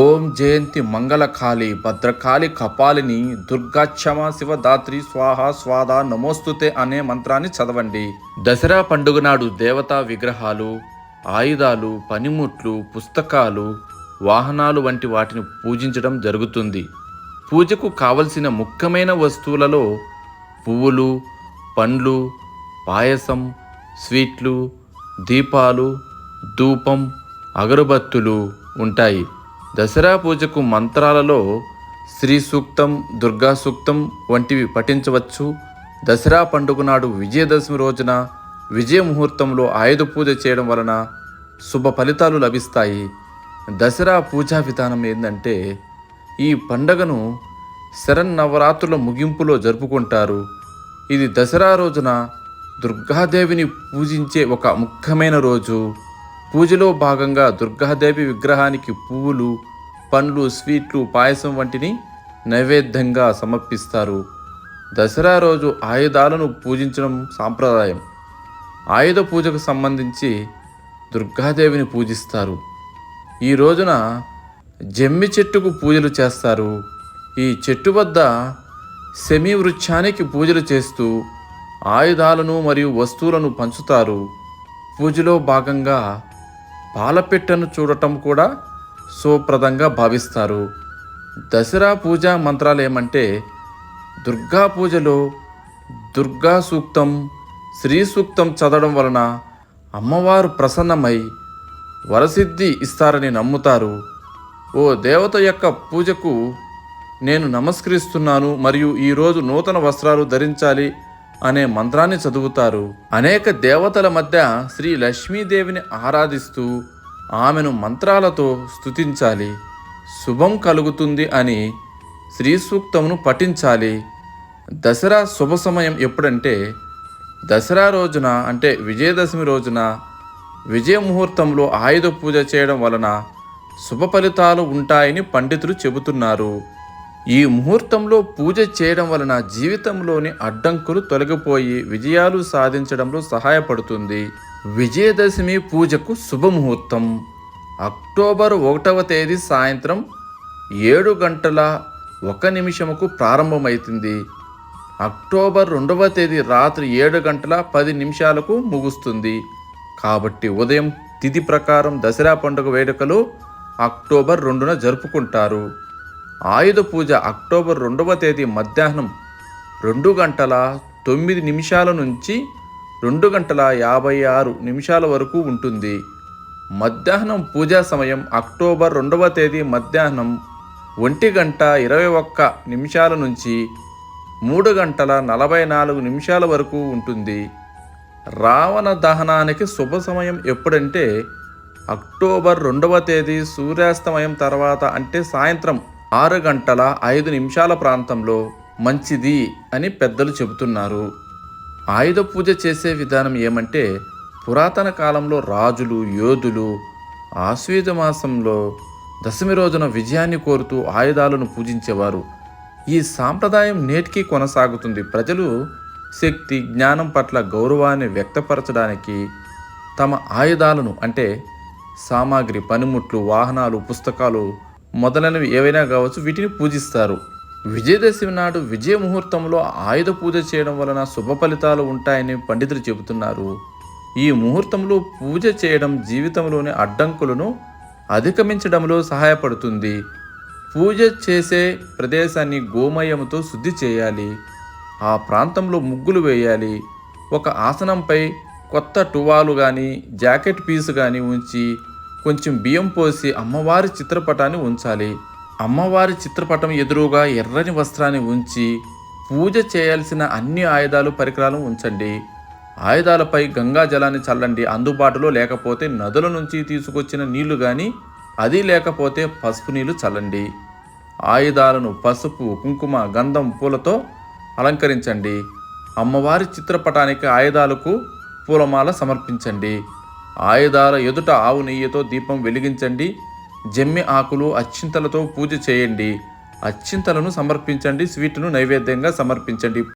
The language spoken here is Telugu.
ఓం జయంతి మంగళకాళి భద్రకాళి కపాలిని దుర్గాక్షమ శివదాత్రి స్వాహ స్వాద నమోస్తుతే అనే మంత్రాన్ని చదవండి. దసరా పండుగ నాడు దేవతా విగ్రహాలు ఆయుధాలు పనిముట్లు పుస్తకాలు వాహనాలు వంటి వాటిని పూజించడం జరుగుతుంది. పూజకు కావలసిన ముఖ్యమైన వస్తువులలో పువ్వులు పండ్లు పాయసం స్వీట్లు దీపాలు ధూపం అగరబత్తులు ఉంటాయి. దసరా పూజకు మంత్రాలలో శ్రీ సూక్తం దుర్గా సూక్తం వంటివి పఠించవచ్చు. దసరా పండుగ నాడు విజయదశమి రోజున విజయ ముహూర్తంలో ఆయుధ పూజ చేయడం వలన శుభ ఫలితాలు లభిస్తాయి. దసరా పూజా విధానం ఏంటంటే ఈ పండగను శరన్నవరాత్రుల ముగింపులో జరుపుకుంటారు. ఇది దసరా రోజున దుర్గాదేవిని పూజించే ఒక ముఖ్యమైన రోజు. పూజలో భాగంగా దుర్గాదేవి విగ్రహానికి పువ్వులు పండ్లు స్వీట్లు పాయసం వంటిని నైవేద్యంగా సమర్పిస్తారు. దసరా రోజు ఆయుధాలను పూజించడం సాంప్రదాయం. ఆయుధ పూజకు సంబంధించి దుర్గాదేవిని పూజిస్తారు. ఈ రోజున జమ్మి చెట్టుకు పూజలు చేస్తారు. ఈ చెట్టు వద్ద సెమీ వృక్షానికి పూజలు చేస్తూ ఆయుధాలను మరియు వస్తువులను పంచుతారు. పూజలో భాగంగా పాలపిట్టను చూడటం కూడా సుప్రదంగా భావిస్తారు. దసరా పూజా మంత్రాలు ఏమంటే దుర్గా పూజలో దుర్గా సూక్తం శ్రీ సూక్తం చదవడం వలన అమ్మవారు ప్రసన్నమై వరసిద్ధి ఇస్తారని నమ్ముతారు. ఓ దేవత యొక్క పూజకు నేను నమస్కరిస్తున్నాను మరియు ఈరోజు నూతన వస్త్రాలు ధరించాలి అనే మంత్రాన్ని చదువుతారు. అనేక దేవతల మధ్య శ్రీ లక్ష్మీదేవిని ఆరాధిస్తూ ఆమెను మంత్రాలతో స్తుతించాలి. శుభం కలుగుతుంది అని శ్రీ సూక్తమును పఠించాలి. దసరా శుభ సమయం ఎప్పుడంటే దసరా రోజున అంటే విజయదశమి రోజున విజయ ముహూర్తంలో ఆయుధ పూజ చేయడం వలన శుభ ఫలితాలు ఉంటాయని పండితులు చెబుతున్నారు. ఈ ముహూర్తంలో పూజ చేయడం వలన జీవితంలోని అడ్డంకులు తొలగిపోయి విజయాలు సాధించడంలో సహాయపడుతుంది. విజయదశమి పూజకు శుభముహూర్తం. అక్టోబర్ ఒకటవ తేదీ సాయంత్రం ఏడు గంటల ఒక నిమిషముకు ప్రారంభమవుతుంది అక్టోబర్ రెండవ తేదీ రాత్రి ఏడు గంటల పది నిమిషాలకు ముగుస్తుంది. కాబట్టి ఉదయం తిథి ప్రకారం దసరా పండుగ వేడుకలు అక్టోబర్ రెండున జరుపుకుంటారు. ఆయుధ పూజ అక్టోబర్ రెండవ తేదీ మధ్యాహ్నం రెండు గంటల తొమ్మిది నిమిషాల నుంచి రెండు గంటల యాభై ఆరు నిమిషాల వరకు ఉంటుంది. మధ్యాహ్నం పూజా సమయం అక్టోబర్ రెండవ తేదీ మధ్యాహ్నం ఒంటి గంట ఇరవై ఒక్క నిమిషాల నుంచి మూడు గంటల నలభై నాలుగు నిమిషాల వరకు ఉంటుంది. రావణ దహనానికి శుభ సమయం ఎప్పుడంటే అక్టోబర్ రెండవ తేదీ సూర్యాస్తమయం తర్వాత అంటే సాయంత్రం ఆరు గంటల ఐదు నిమిషాల ప్రాంతంలో మంచిది అని పెద్దలు చెబుతున్నారు. ఆయుధ పూజ చేసే విధానం ఏమంటే పురాతన కాలంలో రాజులు యోధులు ఆశ్వేజ మాసంలో దశమి రోజున విజయాన్ని కోరుతూ ఆయుధాలను పూజించేవారు. ఈ సాంప్రదాయం నేటికి కొనసాగుతుంది. ప్రజలు శక్తి జ్ఞానం పట్ల గౌరవాన్ని వ్యక్తపరచడానికి తమ ఆయుధాలను అంటే సామాగ్రి పనిముట్లు వాహనాలు పుస్తకాలు మొదలైనవి ఏవైనా కావచ్చు వీటిని పూజిస్తారు. విజయదశమి నాడు విజయ ముహూర్తంలో ఆయుధ పూజ చేయడం వలన శుభ ఫలితాలు ఉంటాయని పండితులు చెబుతున్నారు. ఈ ముహూర్తంలో పూజ చేయడం జీవితంలోని అడ్డంకులను అధిగమించడంలో సహాయపడుతుంది. పూజ చేసే ప్రదేశాన్ని గోమయంతో శుద్ధి చేయాలి. ఆ ప్రాంతంలో ముగ్గులు వేయాలి. ఒక ఆసనంపై కొత్త టువాలు కానీ జాకెట్ పీసు కానీ ఉంచి కొంచెం బియ్యం పోసి అమ్మవారి చిత్రపటాన్ని ఉంచాలి. అమ్మవారి చిత్రపటం ఎదురుగా ఎర్రని వస్త్రాన్ని ఉంచి పూజ చేయాల్సిన అన్ని ఆయుధాలు పరికరాలు ఉంచండి. ఆయుధాలపై గంగా జలాన్ని చల్లండి. అందుబాటులో లేకపోతే నదుల నుంచి తీసుకొచ్చిన నీళ్ళు కానీ అది లేకపోతే పసుపు నీళ్ళు చల్లండి. ఆయుధాలను పసుపు కుంకుమ గంధం పూలతో అలంకరించండి. అమ్మవారి చిత్రపటానికి ఆయుధాలకు పూలమాల సమర్పించండి. ఆయుధాల ఎదుట ఆవు నెయ్యితో దీపం వెలిగించండి. జమ్మి ఆకులు అచ్చింతలతో పూజ చేయండి. అచ్చింతలను సమర్పించండి. స్వీట్ను నైవేద్యంగా సమర్పించండి.